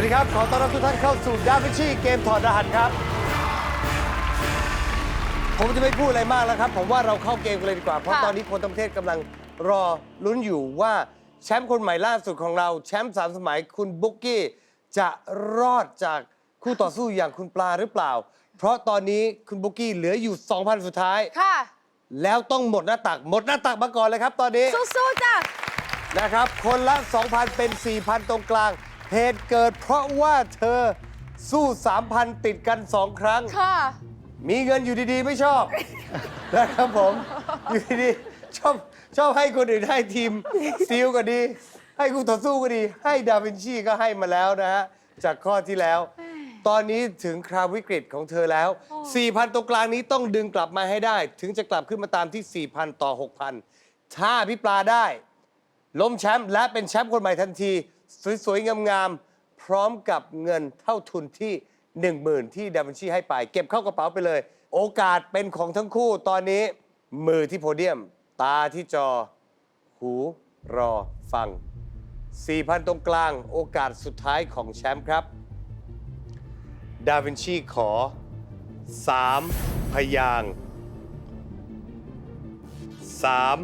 วัสดีครับ ขอต้อนรับทุกท่านเข้าสู่ดาวินชีเกมถอดรหัสครับ ผมจะไม่พูดอะไรมากแล้วครับ ผมว่าเราเข้าเกมกันเลยดีกว่า เพราะค่ะตอนนี้คนทั้งประเทศกำลังรอลุ้นอยู่ว่าแชมป์คนใหม่ล่าสุดของเราแชมป์สามสมัยคุณบุ๊กกี้จะรอดจากคู่ต่อสู้อย่างคุณปลาหรือเปล่า เพราะตอนนี้คุณบุ๊กกี้เหลืออยู่ 2,000 สุดท้าย ค่ะ แล้วต้องหมดหน้าตัก หมดหน้าตักมาก่อนเลยครับ ตอนนี้สู้ๆจ้ะนะครับ คนละ 2,000 เป็น 4,000 ตรงกลาง เหตุเกิดเพราะว่าเธอสู้ 3,000 ติดกัน 2 ครั้ง ค่ะ มีเงินอยู่ดีๆ ไม่ชอบ นะครับผม อยู่ดีๆชอบชอบให้คนอื่นให้ทีมสตีลก็ดี ให้คู่ต่อสู้ก็ดี ให้ดาวินชีก็ให้มาแล้วนะฮะ จากข้อที่แล้ว ตอนนี้ถึงคราววิกฤตของเธอแล้ว 4,000 ตรงกลางนี้ต้องดึงกลับมาให้ได้ ถึงจะกลับขึ้นมาตามที่ 4,000 ต่อ 6,000 ถ้าพี่ปลาได้ ล้มแชมป์และเป็นแชมป์คนใหม่ทันที สวยๆงามๆพร้อมกับเงินเท่าทุนที่ 10,000 ที่ดาวินชีให้ไป เก็บเข้ากระเป๋าไปเลย โอกาสเป็นของทั้งคู่ตอนนี้ มือที่โพเดียม ตาที่จอ หูรอฟัง 4,000 ตรงกลางโอกาสสุดท้ายของแชมป์ครับ ดาวินชีขอ 3 พยาง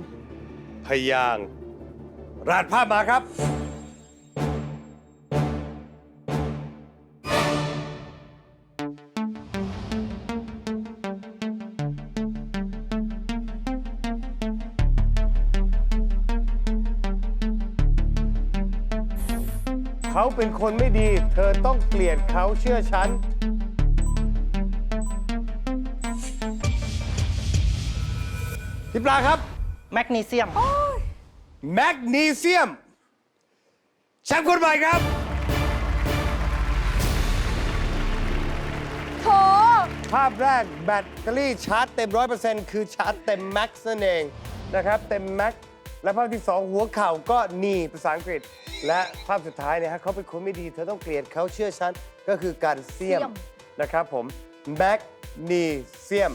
3 พยางราดภาพมาครับ เขาเป็นคนไม่ดี เธอต้องเกลียดเขาเชื่อฉัน พี่ปลาครับ แมกนีเซียม แมกนีเซียมแชมป์คนใหม่ครับ โถภาพแรกแบตเตอรี่ชาร์จเต็ม 100%คือชาร์จเต็มแม็กซ์นั่นเองนะครับ เต็มแม็กซ์ และภาพที่ 2 หัวเข่าก็นีภาษาอังกฤษ และภาพสุดท้ายเนี่ยฮะเขาเป็นคนไม่ดีเธอต้องเกลียดเขาเชื่อฉันก็คือการเสียมเสี่ยม นะครับผมแมกนีเซียม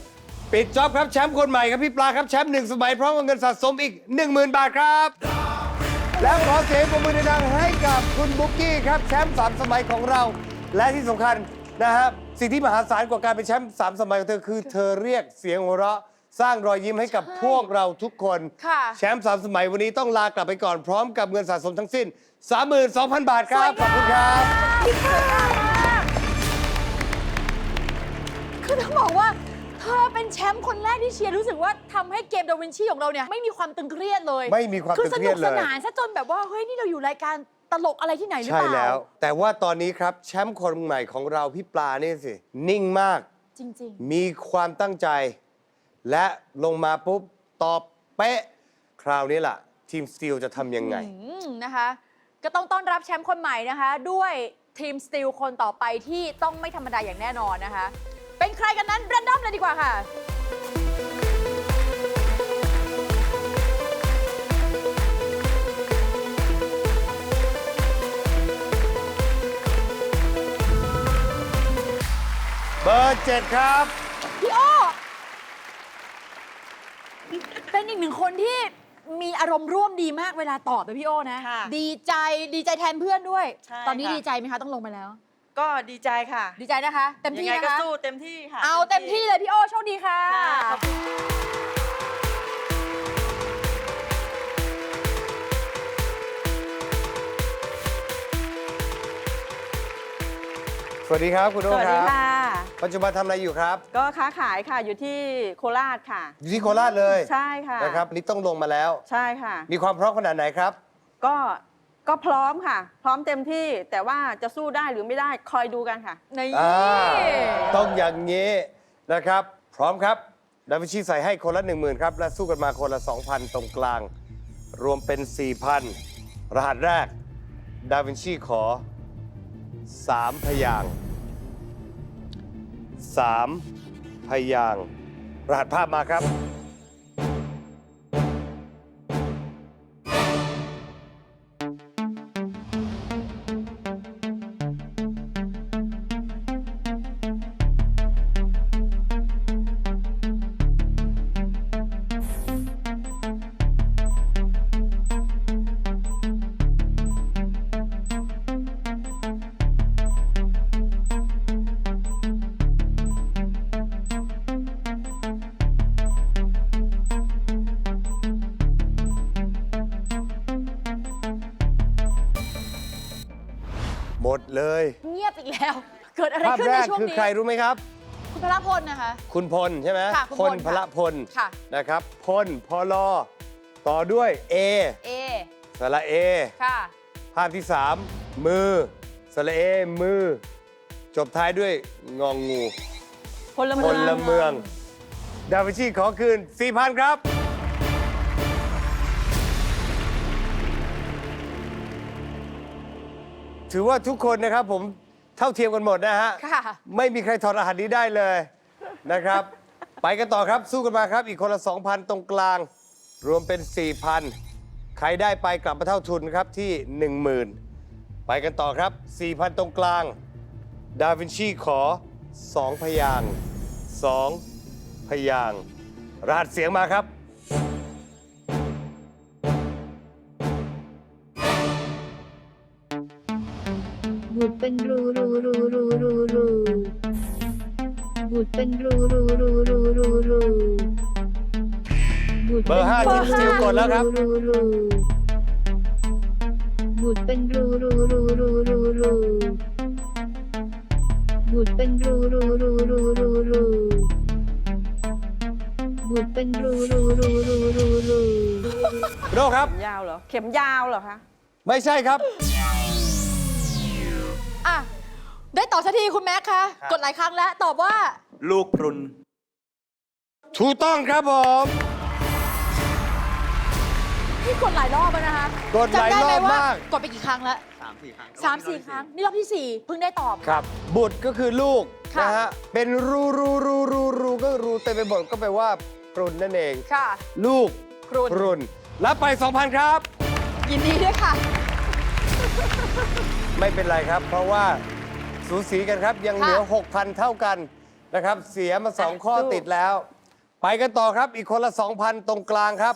ปิดจ็อบครับแชมป์คนใหม่ครับพี่ปลาครับแชมป์หนึ่งสมัยพร้อมกับเงินสะสมอีก 10,000 บาทครับ แล้วขอเสียงปรบมือดังๆให้กับคุณบุ๊กกี้ครับแชมป์สามสมัยของเรา และที่สำคัญนะครับสิ่งที่มหาศาลกว่าการเป็นแชมป์สามสมัยของเธอคือเธอเรียกเสียงหัวเราะ สร้างรอยยิ้มให้กับพวกเราทุกคน ค่ะ แชมป์สามสมัยวันนี้ต้องลากลับไปก่อนพร้อมกับเงินสะสมทั้งสิ้น 32,000 บาทครับ ขอบคุณครับ คือต้องบอกว่า เธอเป็นแชมป์คนแรกที่เชียร์รู้สึกว่าทำให้เกมดาวินชีของเราเนี่ย ไม่มีความตึงเครียดเลยไม่มีความคือตึงสเครีนุยกดเลยสนานซะจนแบบว่า เฮ้ย นี่เราอยู่รายการตลกอะไรที่ไหนหรือใช่เปล่า แล้ว แต่ว่าตอนนี้ครับแชมป์คนใหม่ของเราพี่ปลานี่สิ นิ่งมาก จริง มีความตั้งใจ และลงมาปุ๊บตอบเป๊ะ คราวนี้ล่ะ ทีมสตีลจะทำยังไงๆอืมนะคะ ก็ต้องต้อนรับแชมป์คนใหม่นะคะ ด้วยทีมสตีลคนต่อไปที่ต้องไม่ธรรมดาอย่างแน่นอนนะคะ เป็นใครกันนั้นแรนดอมเลยดีกว่าค่ะ เบอร์เจ็ดครับ พี่โอ้ เป็นอีกหนึ่งคนที่มีอารมณ์ร่วมดีมากเวลาตอบนะพี่โอ้นะ ค่ะดีใจดีใจแทนเพื่อนด้วย ใช่ตอนนี้ค่ะ ดีใจไหมคะต้องลงไปแล้ว ก็ดีใจค่ะดีใจนะคะ เต็มยังที่ไงนะก็คะ สู้เต็มที่ค่ะ เอาเต็มที่เลยพี่โอ้โชคดีค่ะ ค่ะขอบคุณเสวัสดีครับคุณสโอ้วัสคดีรับ ค่ะ ปัจจุบันทำอะไรอยู่ครับ ก็ค้าขายค่ะอยู่ที่โคราชค่ะ อยู่ที่โคราชเลยใช่ค่ะ นะครับอันนี่ต้องลงมาแล้ว ใช่ค่ะ มีความพร้อมขนาดไหนครับ ก็ก็พร้อมค่ะ พร้อมเต็มที่แต่ว่าจะสู้ได้หรือไม่ได้คอยดูกันค่ะ นี่ อ่าต้องอย่างนี้นะครับ พร้อมครับดาวินชีใส่ให้คนละ 1 0,000 ครับ และสู้กันมาคนละ 2,000 ตรงกลาง รวมเป็น 4,000 รหัสแรก ดาวินชีขอ 3 พยางค์ 3 พยางค์รหัสภาพมาครับ หมดเลย เงียบอีกแล้ว เกิดอะไรภาพขึ้นแรในกช่วงคือนี้ ใครรู้ไหมครับ คุณพระพลนะคะ คุณพลใช่ไหมค่ะคุณพพลลพละพลค่ะ นะครับพลพลต่อด้วย A เอ สระเอ ค่ะ ภาพที่ 3 มือ สระเอ มือ จบท้ายด้วยงองงู พลพเมืองลเมือง ดาวินชีขอคืน 4,000 ครับ ถือว่าทุกคนนะครับผมเท่าเทียมกันหมดนะฮะ ค่ะ ไม่มีใครถอดรหัสนี้ได้เลยนะครับ ไปกันต่อครับสู้กันมาครับ อีกคนละ 2,000 ตรงกลาง รวมเป็น 4,000 ใครได้ไปกลับมาเท่าทุนครับที่ 10,000 ไปกันต่อครับ 4,000 ตรงกลาง ดาวินชีขอ 2 พยางค์2พยางค์รหัสเสียงมาครับ เป็นรูรูรูรูรูรูบุดเป็นรูรูรูรูรูรูบุดเบอร์ห้าทีมสติลกดแล้วครับ รูรูบุดเป็นรูรูรูรูรูรูบุดเป็นรูรูรูรูรูรูบุดเป็นรูรูรูรูรูรูโรครับ ยาวเหรอ เข็มยาวเหรอคะ ไม่ใช่ครับอะ ได้ตอบสักทีคุณแม็กคะกดหลายครั้งแล้วตอบว่า ลูกพรุน ถูกต้องครับผม พี่กดหลายรอบแล้วนะคะกดหลายจำได้ไหรอบว่มากกดไปกี่ครั้งแล้ว3 4ครั้งสามสี่ครั้ง นี่รอบที่สี่เพิ่งได้ตอบ ครับ บุตรก็คือลูกค่ะ นะฮะ เป็นรูรูรูรูรูก็รูเต็มไปหมดก็แปลว่าปรุนนั่นเอง ค่ะ ลูกพรุนปรุนรับไป 2,000 ครับ ยินดีด้วยค่ะ ไม่เป็นไรครับ เพราะว่า สูสีกันครับ ยังเหลือค่ะ6,000 เท่ากันนะครับ เสียมา 2 ข้อสู้ติดแล้ว ไปกันต่อครับอีกคนละ 2,000 ตรงกลางครับ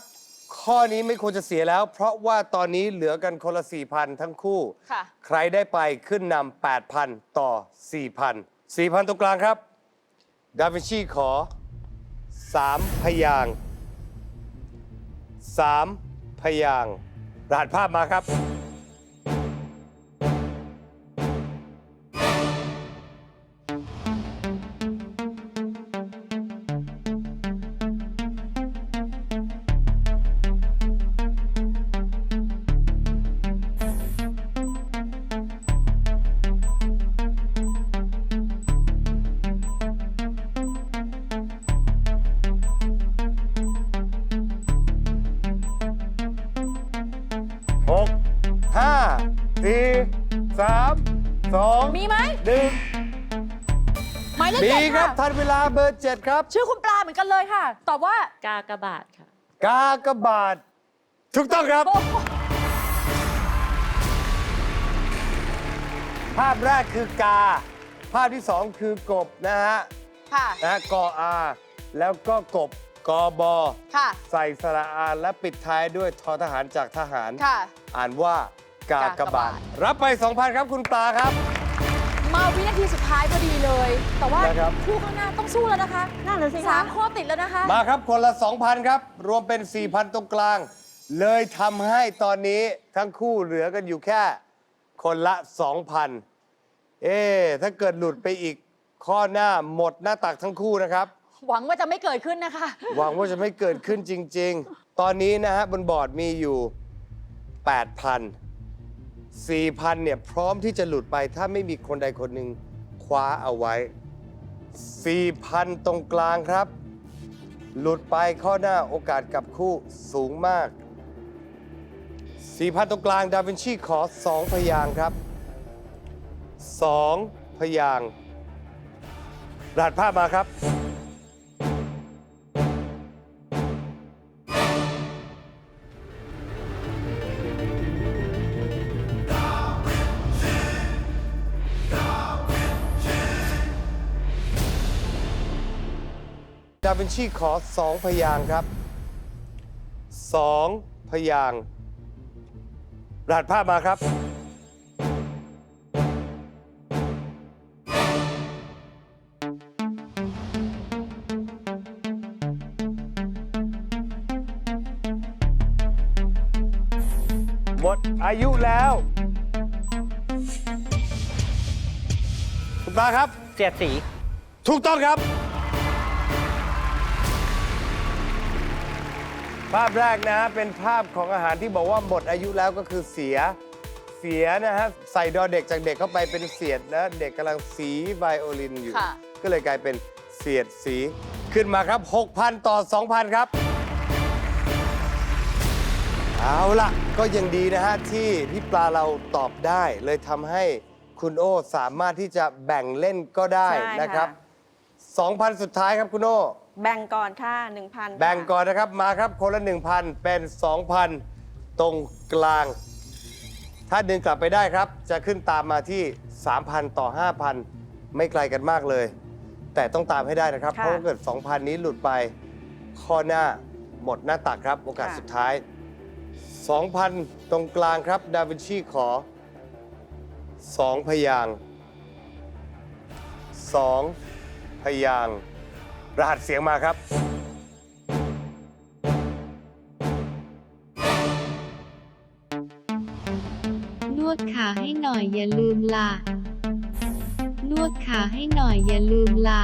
ข้อนี้ไม่ควรจะเสียแล้ว เพราะว่าตอนนี้เหลือกันคนละ 4,000 ทั้งคู่ ค่ะ ใครได้ไปขึ้นนำ8,000 ต่อ 4,000 4,000 ตรงกลางครับ ดาวินชีขอ 3 พยางค์3พยางค์รหัสภาพมาครับ มายเลขมีเจ็ดครัค่ะบทันเวลาเบอร์เจ็ดครับ ชื่อคุณปลาเหมือนกันเลยค่ะ ตอบว่ากากบาทค่ะ กากบาทถูกต้องครับ โอ้โหภาพแรกคือกา ภาพที่สองคือกบนะฮะค่ะ นะฮะกออาแล้วก็กบกอบอค่ะ ใส่สระอาและปิดท้ายด้วยทอทหารจากทหาร ค่ะ อ่านว่ากากบาทกากบาทรับไป 2,000 ครับคุณปลาครับ มาวินาทีสุดท้ายพอดีเลย แต่ว่านะครับ คู่ข้างหน้าต้องสู้แล้วนะคะนั่นเลยสิสาคะมข้อติดแล้วนะคะ มาครับคนละ 2,000 ครับ รวมเป็น 4,000 ตรงกลาง เลยทำให้ตอนนี้ทั้งคู่เหลือกันอยู่แค่คนละ 2,000 เอ๊ะถ้าเกิดหลุดไปอีกข้อหน้าหมดหน้าตักทั้งคู่นะครับ หวังว่าจะไม่เกิดขึ้นนะคะ หวังว่าจะไม่เกิดขึ้นจริง ๆ ตอนนี้นะฮะบนบอร์ดมีอยู่ 8,000 4,000เนี่ยพร้อมที่จะหลุดไปถ้าไม่มีคนใดคนหนึ่งคว้าเอาไว้ 4,000 ตรงกลางครับ หลุดไปข้อหน้าโอกาสกลับคู่สูงมาก 4,000 ตรงกลางดาวินชีขอ 2 พยางครับ 2 พยางรหัสภาพมาครับ วินชีขอสองพยางค์ครับสองพยางค์รหัสภาพมาครับ หมดอายุแล้ว คุณปลาครับ เสียดสี ถูกต้องครับ ภาพแรกนะฮะเป็นภาพของอาหารที่บอกว่าหมดอายุแล้วก็คือเสียเสียนะฮะใส่ดอเด็กจากเด็กเข้าไปเป็นเสียดนะเด็กกำลังสีไวโอลินอยู่ ค่ะ ก็เลยกลายเป็นเสียดสีขึ้นมาครับ 6,000 ต่อ 2,000 ครับ เอาล่ะ ก็ยังดีนะฮะ ที่พี่ปลาเราตอบได้ เลยทำให้คุณโอ้สามารถที่จะแบ่งเล่นก็ได้ใช่นะครับ ค่ะ 2,000 สุดท้ายครับคุณโอ้ แบ่งก่อนค่ะ1,000 แบ่งก่อนนะครับมาครับคนละ 1,000 เป็น 2,000 ตรงกลาง ถ้าดึงกลับไปได้ครับ จะขึ้นตามมาที่ 3,000 ต่อ 5,000 ไม่ไกลกันมากเลย แต่ต้องตามให้ได้นะครับ ค่ะเพราะว่าเกิด 2,000 นี้หลุดไปข้อหน้าหมดหน้าตักครับ โอกาสค่ะ สุดท้าย 2,000 ตรงกลางครับ ดาวินชีขอ 2 พยางค์2พยางค์ รหัสเสียงมาครับ นวดขาให้หน่อยอย่าลืมล่ะ นวดขาให้หน่อยอย่าลืมล่ะ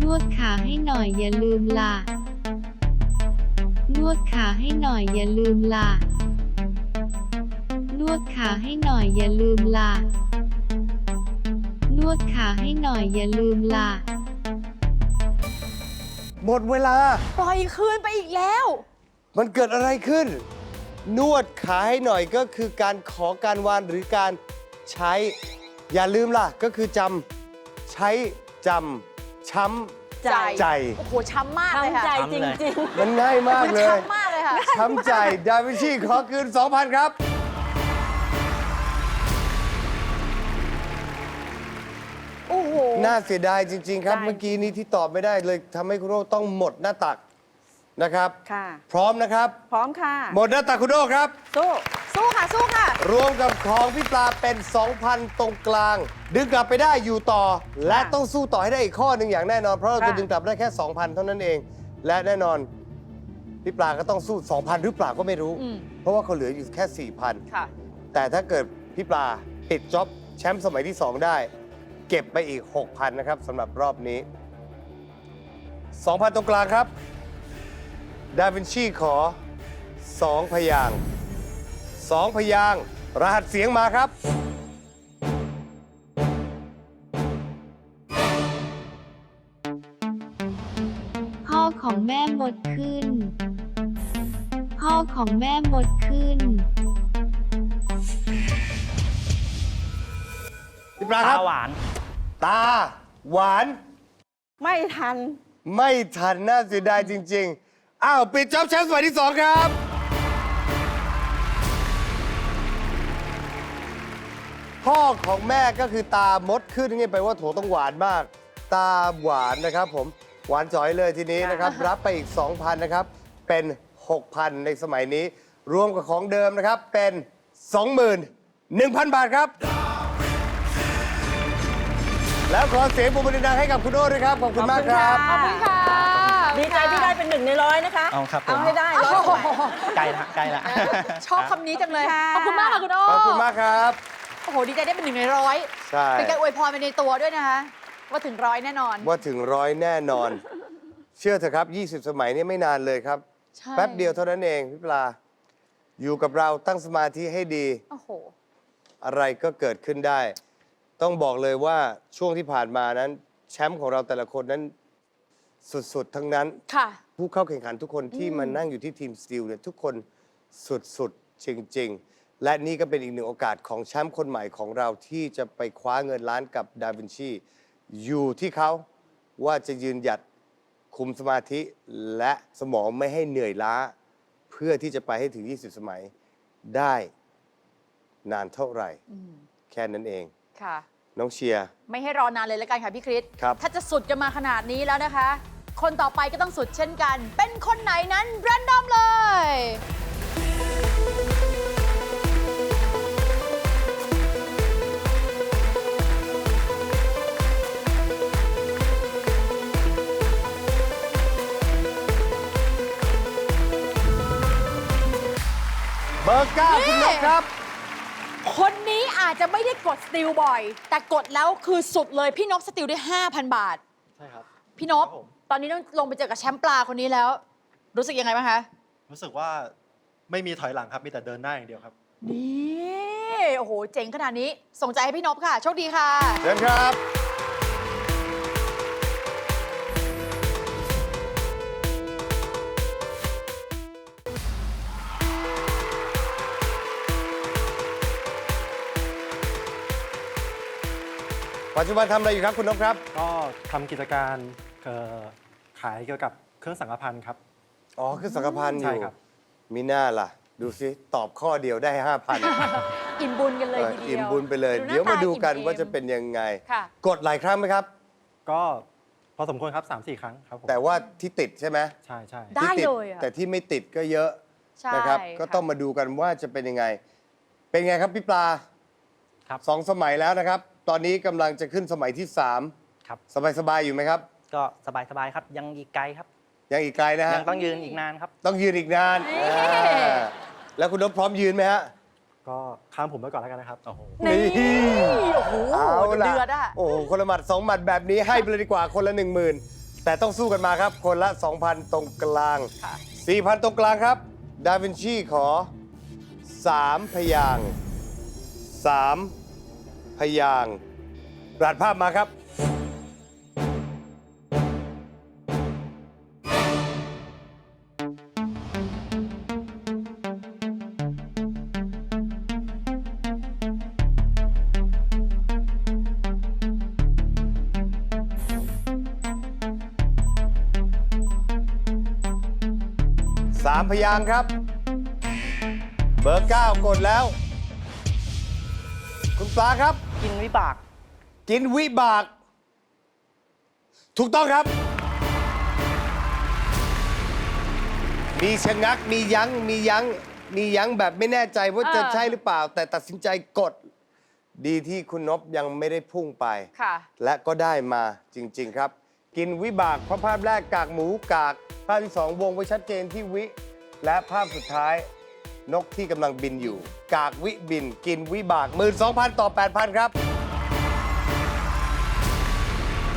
นวดขาให้หน่อยอย่าลืมล่ะ นวดขาให้หน่อยอย่าลืมล่ะ นวดขาให้หน่อยอย่าลืมล่ะ นวดขาให้หน่อยอย่าลืมล่ะ หมดเวลา ปล่อยคืนไปอีกแล้ว มันเกิดอะไรขึ้น นวดขาให้หน่อยก็คือการขอการวานหรือการใช้ อย่าลืมล่ะ ก็คือจำใช้จำช้ำใจใจ โอ้โห ช้ำมากเลยค่ะ ทำใจจริง มันง่ายมากมันเลย ช้ำมากเลยค่ะ ช้ำใจ ดาวินชีขอคืน 2,000 ครับ น่าเสียดายจริง ๆ ครับใช่เมื่อกี้นี้ที่ตอบไม่ได้เลยทำให้คุณโอต้องหมดหน้าตักนะครับๆค่ะ พร้อมนะครับ พร้อมค่ะ หมดหน้าตักคุณโอครับ สู้ สู้ค่ะ สู้ค่ะ รวมกับของพี่ปลาเป็น 2,000 ตรงกลาง ดึงกลับไปได้อยู่ต่อ และต้องสู้ต่อให้ได้อีกข้อหนึ่งอย่างแน่นอน เพราะเราจะค่ะ ดึงกลับได้แค่ 2,000 เท่านั้นเอง และแน่นอน พี่ปลาก็ต้องสู้ 2,000 หรือเปล่าก็ไม่รู้ อืมเพราะว่าเขาเหลืออยู่แค่ 4,000 ค่ะ แต่ถ้าเกิดพี่ปลาปิดจ็อบแชมป์สมัยที่ 2 ได้เก็บไปอีก 6,000 นะครับสำหรับรอบนี้ 2,000 ตรงกลางครับ ดาวินชีขอ 2 พยางค์2พยางค์รหัสเสียงมาครับ พ่อของแม่หมดขึ้น พ่อของแม่หมดขึ้น พี่ปลาคตารับหวาน ตา หวาน ไม่ทัน ไม่ทันน่าเสียดายจริง ๆ อ้าว ปิดจ็อบแชมป์สมัยที่2ครับ พ่อของแม่ก็คือตามดขึ้นนี่ไปลว่าโถต้องหวานมาก ตาหวานนะครับผม หวานจ่อยเลยทีนี้นะครับ รับไปอีก 2,000 นะครับ เป็น 6,000 ในสมัยนี้ รวมกับของเดิมนะครับ เป็น 21,000 บาทครับ แล้วขอเสียงปรบมือดังๆให้กับคุณโอ้ด้วยครับขอบคุณมากครับขอบคุณค่ะค่ะดีใจที่ได้เป็นหนึ่งในร้อยนะคะ เอาครับผมเอาให้ได้ร้อยโอ้โหกว่า ใกล้ละใกล้ละ ชอบคำนี้จังเลย ค่ะ ขอบคุณมากค่ะคุณโอ้ขอบคุณมากครับโอ้โห ดีใจได้เป็นหนึ่งในร้อยใช่เป็นการอวยพรไปในตัวด้วยนะคะ ว่าถึงร้อยแน่นอน ว่าถึงร้อยแน่นอน เชื่อเถอะครับ 20 สมัยนี่ไม่นานเลยครับ ใช่แป๊บเดียวเท่านั้นเองพี่ปลา อยู่กับเราตั้งสมาธิให้ดี โอ้โห อะไรก็เกิดขึ้นได้ ต้องบอกเลยว่าช่วงที่ผ่านมานั้น แชมป์ของเราแต่ละคนนั้นสุดๆ ทั้งนั้น ค่ะ ผู้เข้าแข่งขันทุกคนที่มานั่งอยู่ที่ทีมสตีลเนี่ยทุกคนสุดๆ จริง ๆ และนี่ก็เป็นอีกหนึ่งโอกาสของแชมป์คนใหม่ของเราที่จะไปคว้าเงินล้านกับดาวินชี อยู่ที่เขาว่าจะยืนหยัดคุมสมาธิและสมองไม่ให้เหนื่อยล้า เพื่อที่จะไปให้ถึง 20 สมัยได้นานเท่าไหร่ แค่นั้นเอง ค่ะ น้องเชียร์ ไม่ให้รอนานเลยแล้วกันค่ะพี่คริสครับ ถ้าจะสุดกันมาขนาดนี้แล้วนะคะ คนต่อไปก็ต้องสุดเช่นกัน เป็นคนไหนนั้นแรนดอมเลย เบอร์เก้าคุณนกครับคนนี้ อาจจะไม่ได้กดสติลบ่อย แต่กดแล้วคือสุดเลยพี่นกสติลได้ 5,000 บาท ใช่ครับ พี่นก ครับผม ตอนนี้ต้องลงไปเจอกับแชมป์ปลาคนนี้แล้ว รู้สึกยังไงบ้างคะ รู้สึกว่าไม่มีถอยหลังครับ มีแต่เดินหน้าอย่างเดียวครับ นี่ โอ้โห เจ๋งขนาดนี้ ส่งใจให้พี่นพค่ะ โชคดีค่ะ เชิญครับ ปัจจุบันทำอะไรอยู่ครับคุณนกครับ ก็ทำกิจการเอ่อขายเกี่ยวกับเครื่องสังฆพันธ์ครับ อ๋อคือสังกพันธ์อใช่ยู่ครับ มีหน้าล่ะ ดูสิตอบข้อเดียวได้ 5,000อิ่มบุญกันเลยเออทีเดียวอิ่มบุญไปเลย หน้เดี๋ยวมาตดูกันอิ่ม ว่าจะมเป็นยังไง ค่ะ กดหลายครั้งไหมครับ ก็พอสมควรครับ3าสี่ครั้งครับผมแต่ว่าที่ติดใช่ไหมใช่ใช่ได้ที่ติเลยอะ แต่ที่ไม่ติดก็เยอะใช่นะครับค่ะก็ต้องมาดูกันว่าจะเป็นยังไง เป็นไงครับพี่ปลาครับสองสมัยแล้วนะครับ ตอนนี้กำลังจะขึ้นสมัยที่สามครับสบายๆอยู่ไหมครับ ก็สบายๆครับ ยังอีกไกลครับ ยังอีกไกลนะฮะ ยังต้องยืนอีกนานครับ ต้องยืนอีกนานนี่อ่าแล้วคุณนพพร้อมยืนไหมฮะ ก็ข้ามผมไปก่อนแล้วกันนะครับ โอ้โห นี่โอ้โหเอาล่ะเดือดอะโอ้โห คนละหมัดสองหมัดแบบนี้ให้ไปเลยดีกว่าคนละหนึ่งหมื่นแต่ต้องสู้กันมาครับ คนละ 2,000 ตรงกลาง ค่ะ 4,000 ตรงกลางครับ ดาวินชีขอ 3 พยางค์3 พยางค์รหัสภาพมาครับ สามพยางค์ครับ เบอร์ 9 กดแล้ว คุณปลาครับ วิบาก กินวิบาก ถูกต้องครับ มีชะงักมียั้งมียั้งมียั้งแบบไม่แน่ใจว่าจะเออ ใช่หรือเปล่า แต่ตัดสินใจกด ดีที่คุณนบยังไม่ได้พุ่งไป ค่ะ และก็ได้มาจริง ๆ ครับ กินวิบากเพราะภาพแรกกากหมูกาก ภาพที่สองวงไว้ชัดเจนที่วิ และภาพสุดท้าย นกที่กำลังบินอยู่ กากวิบิน กินวิบาก 12,000 ต่อ 8,000 ครับ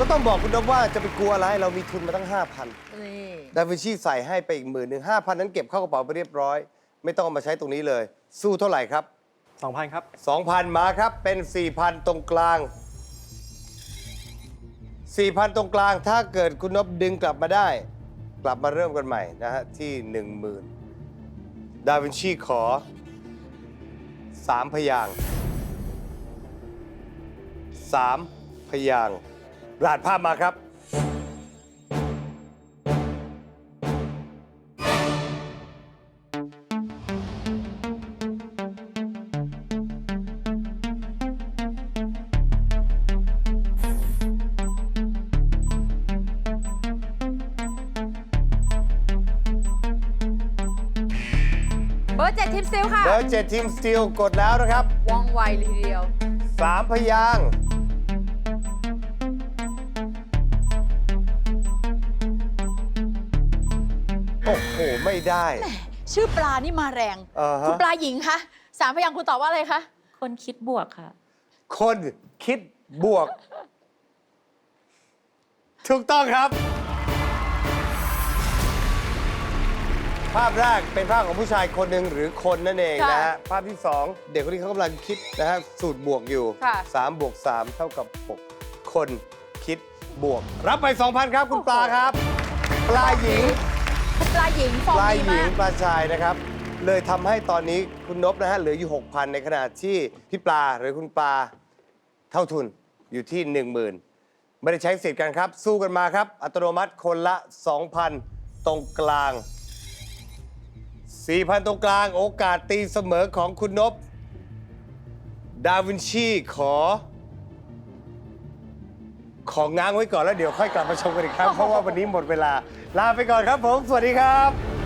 ก็ต้องบอกคุณนพว่าจะไปกลัวอะไร เรามีทุนมาตั้ง 5,000นี่ดาวินชีใส่ให้ไปอีกหมื่นหนึ่งห้าพันนั้นเก็บเข้ากระเป๋าไปเรียบร้อย ไม่ต้องเอามาใช้ตรงนี้เลย สู้เท่าไหร่ครับ2,000ครับ 2,000 มาครับ เป็น 4,000 ตรงกลาง 4,000 ตรงกลางถ้าเกิดคุณนบดึงกลับมาได้ กลับมาเริ่มกันใหม่นะฮะ ที่ 10,000 ดาวินชีขอ 3 พยางค์3พยางค์ รหัสภาพมาครับ เบอร์เจ็ดทีมซิลค่ะ เบอร์เจ็ดทีมสตีลกดแล้วนะครับ ว่องไวเลยทีเดียว สามพยางค์ ไม่ได้ชื่อปลานี่มาแรง อ่าฮะ คุณปลาหญิงคะสามพยางค์คุณตอบว่าอะไรคะ คนคิดบวกค่ะ คนคิดบวก ถูกต้องครับ ภาพแรกเป็นภาพของผู้ชายคนหนึ่งหรือคนนั่นเองนะฮะ ภาพที่ 2 เด็กคนนี้เขากำลังคิดนะฮะ สูตรบวกอยู่ ค่ะ 3 บวก 3 เท่ากับ 6 คนคิดบวก รับไป 2,000 ครับ คุณปลาครับ ปลาหญิง ปลาหญิงฟอปลาดีหญิมางก ปลาชายนะครับ เลยทำให้ตอนนี้คุณนบนะฮะเหลืออยู่ 6,000 ในขณะที่พี่ปลาหรือคุณปลาเท่าทุนอยู่ที่ 10,000 ไม่ได้ใช้สิทธิ์กันครับ สู้กันมาครับ อัตโนมัติคนละ 2,000 ตรงกลาง 4,000 ตรงกลางโอกาสตีเสมอของคุณนบ ดาวินชีขอ ของง้างไว้ก่อนแล้วเดี๋ยวค่อยกลับมาชมกันอีกครั้งเพราะว่าวันนี้หมดเวลาลาไปก่อนครับผม สวัสดีครับ